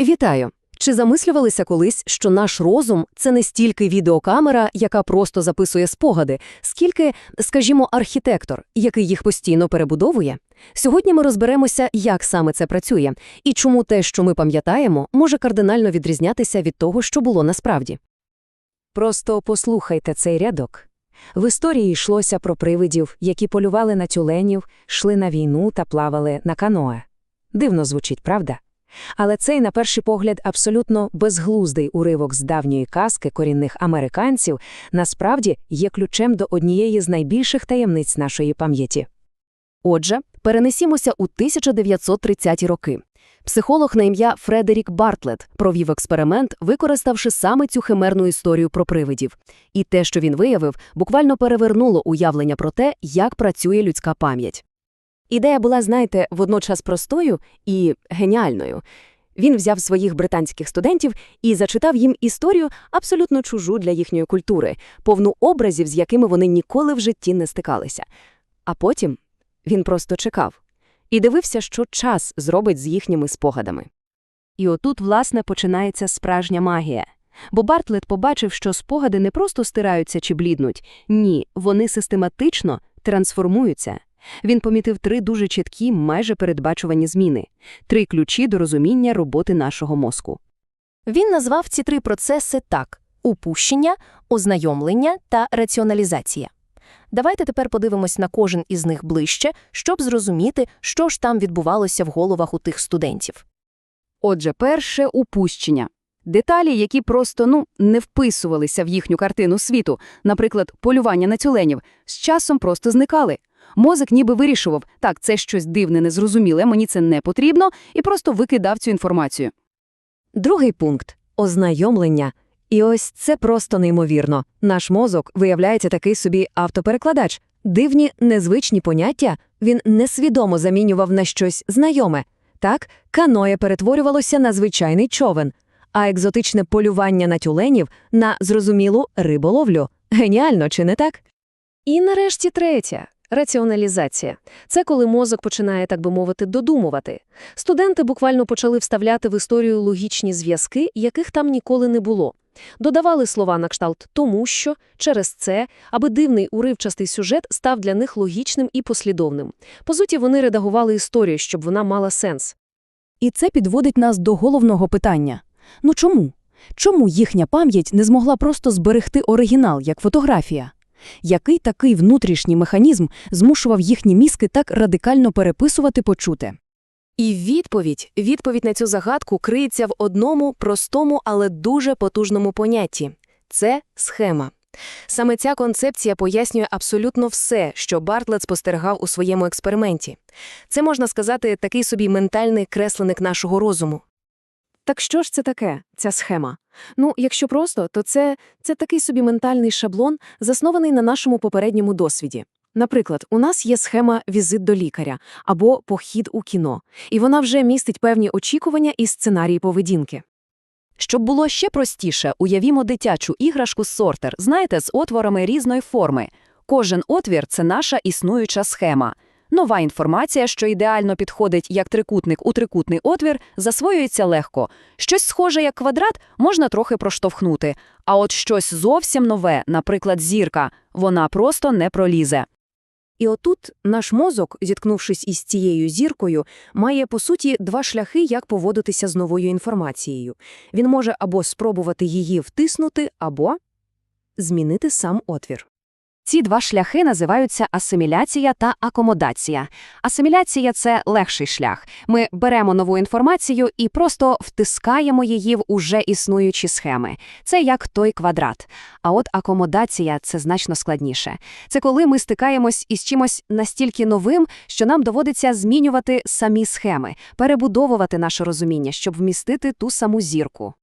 Вітаю! Чи замислювалися колись, що наш розум – це не стільки відеокамера, яка просто записує спогади, скільки, скажімо, архітектор, який їх постійно перебудовує? Сьогодні ми розберемося, як саме це працює, і чому те, що ми пам'ятаємо, може кардинально відрізнятися від того, що було насправді. Просто послухайте цей рядок. В історії йшлося про привидів, які полювали на тюленів, йшли на війну та плавали на каноe. Дивно звучить, правда? Але цей, на перший погляд, абсолютно безглуздий уривок з давньої казки корінних американців насправді є ключем до однієї з найбільших таємниць нашої пам'яті. Отже, перенесімося у 1930-ті роки. Психолог на ім'я Фредерік Бартлет провів експеримент, використавши саме цю химерну історію про привидів. І те, що він виявив, буквально перевернуло уявлення про те, як працює людська пам'ять. Ідея була, знаєте, водночас простою і геніальною. Він взяв своїх британських студентів і зачитав їм історію абсолютно чужу для їхньої культури, повну образів, з якими вони ніколи в житті не стикалися. А потім він просто чекав і дивився, що час зробить з їхніми спогадами. І отут, власне, починається справжня магія. Бо Бартлет побачив, що спогади не просто стираються чи бліднуть, ні, вони систематично трансформуються. Він помітив три дуже чіткі, майже передбачувані зміни, три ключі до розуміння роботи нашого мозку. Він назвав ці три процеси так: упущення, ознайомлення та раціоналізація. Давайте тепер подивимось на кожен із них ближче, щоб зрозуміти, що ж там відбувалося в головах у тих студентів. Отже, перше упущення. Деталі, які просто ну не вписувалися в їхню картину світу, наприклад, полювання на тюленів, з часом просто зникали. Мозок ніби вирішував, так, це щось дивне, незрозуміле, мені це не потрібно, і просто викидав цю інформацію. Другий пункт ознайомлення. І ось це просто неймовірно. Наш мозок виявляється такий собі автоперекладач. Дивні, незвичні поняття він несвідомо замінював на щось знайоме. Так, каноє перетворювалося на звичайний човен, а екзотичне полювання на тюленів на зрозумілу риболовлю. Геніально, чи не так? І нарешті третя раціоналізація. Це коли мозок починає, так би мовити, додумувати. Студенти буквально почали вставляти в історію логічні зв'язки, яких там ніколи не було. Додавали слова на кшталт «тому що», «через це», аби дивний уривчастий сюжет став для них логічним і послідовним. По суті, вони редагували історію, щоб вона мала сенс. І це підводить нас до головного питання. Ну чому? Чому їхня пам'ять не змогла просто зберегти оригінал, як фотографія? Який такий внутрішній механізм змушував їхні мізки так радикально переписувати почуте? І відповідь, відповідь на цю загадку криється в одному простому, але дуже потужному понятті – це схема. Саме ця концепція пояснює абсолютно все, що Бартлет спостерігав у своєму експерименті. Це, можна сказати, такий собі ментальний кресленик нашого розуму. Так що ж це таке, ця схема? Ну, якщо просто, то це, це такий собі ментальний шаблон, заснований на нашому попередньому досвіді. Наприклад, у нас є схема «Візит до лікаря» або «Похід у кіно», і вона вже містить певні очікування і сценарії поведінки. Щоб було ще простіше, уявімо дитячу іграшку сортер, знаєте, з отворами різної форми. Кожен отвір – це наша існуюча схема. Нова інформація, що ідеально підходить як трикутник у трикутний отвір, засвоюється легко. Щось схоже як квадрат можна трохи проштовхнути, а от щось зовсім нове, наприклад, зірка, вона просто не пролізе. І отут наш мозок, зіткнувшись із цією зіркою, має, по суті, два шляхи, як поводитися з новою інформацією. Він може або спробувати її втиснути, або змінити сам отвір. Ці два шляхи називаються асиміляція та акомодація. Асиміляція – це легший шлях. Ми беремо нову інформацію і просто втискаємо її в уже існуючі схеми. Це як той квадрат. А от акомодація – це значно складніше. Це коли ми стикаємось із чимось настільки новим, що нам доводиться змінювати самі схеми, перебудовувати наше розуміння, щоб вмістити ту саму зірку.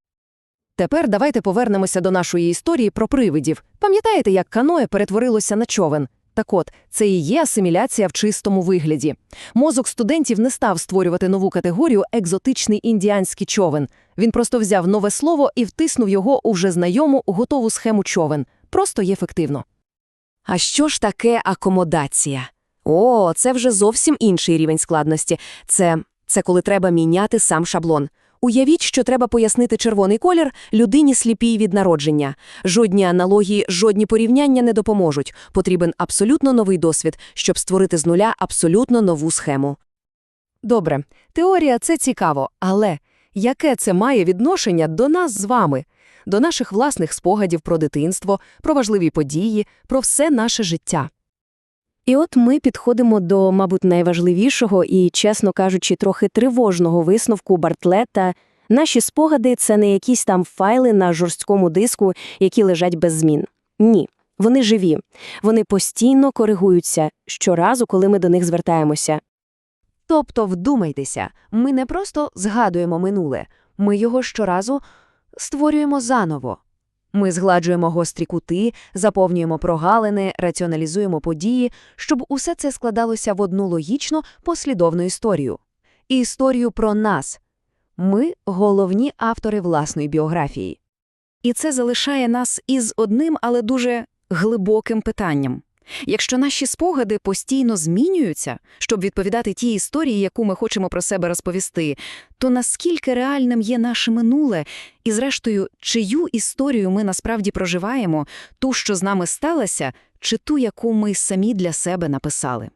Тепер давайте повернемося до нашої історії про привидів. Пам'ятаєте, як каное перетворилося на човен? Так от, це і є асиміляція в чистому вигляді. Мозок студентів не став створювати нову категорію екзотичний індіанський човен. Він просто взяв нове слово і втиснув його у вже знайому готову схему човен. Просто і ефективно. А що ж таке акомодація? О, це вже зовсім інший рівень складності. Це, це коли треба міняти сам шаблон. Уявіть, що треба пояснити червоний колір людині сліпій від народження. Жодні аналогії, жодні порівняння не допоможуть. Потрібен абсолютно новий досвід, щоб створити з нуля абсолютно нову схему. Добре, теорія – це цікаво, але яке це має відношення до нас з вами? До наших власних спогадів про дитинство, про важливі події, про все наше життя? І от ми підходимо до, мабуть, найважливішого і, чесно кажучи, трохи тривожного висновку Бартлета. Наші спогади – це не якісь там файли на жорсткому диску, які лежать без змін. Ні, вони живі. Вони постійно коригуються щоразу, коли ми до них звертаємося. Тобто, вдумайтеся, ми не просто згадуємо минуле, ми його щоразу створюємо заново. Ми згладжуємо гострі кути, заповнюємо прогалини, раціоналізуємо події, щоб усе це складалося в одну логічно послідовну історію. Історію про нас. Ми – головні автори власної біографії. І це залишає нас із одним, але дуже глибоким питанням. Якщо наші спогади постійно змінюються, щоб відповідати тій історії, яку ми хочемо про себе розповісти, то наскільки реальним є наше минуле, і, зрештою, чию історію ми насправді проживаємо, ту, що з нами сталося, чи ту, яку ми самі для себе написали?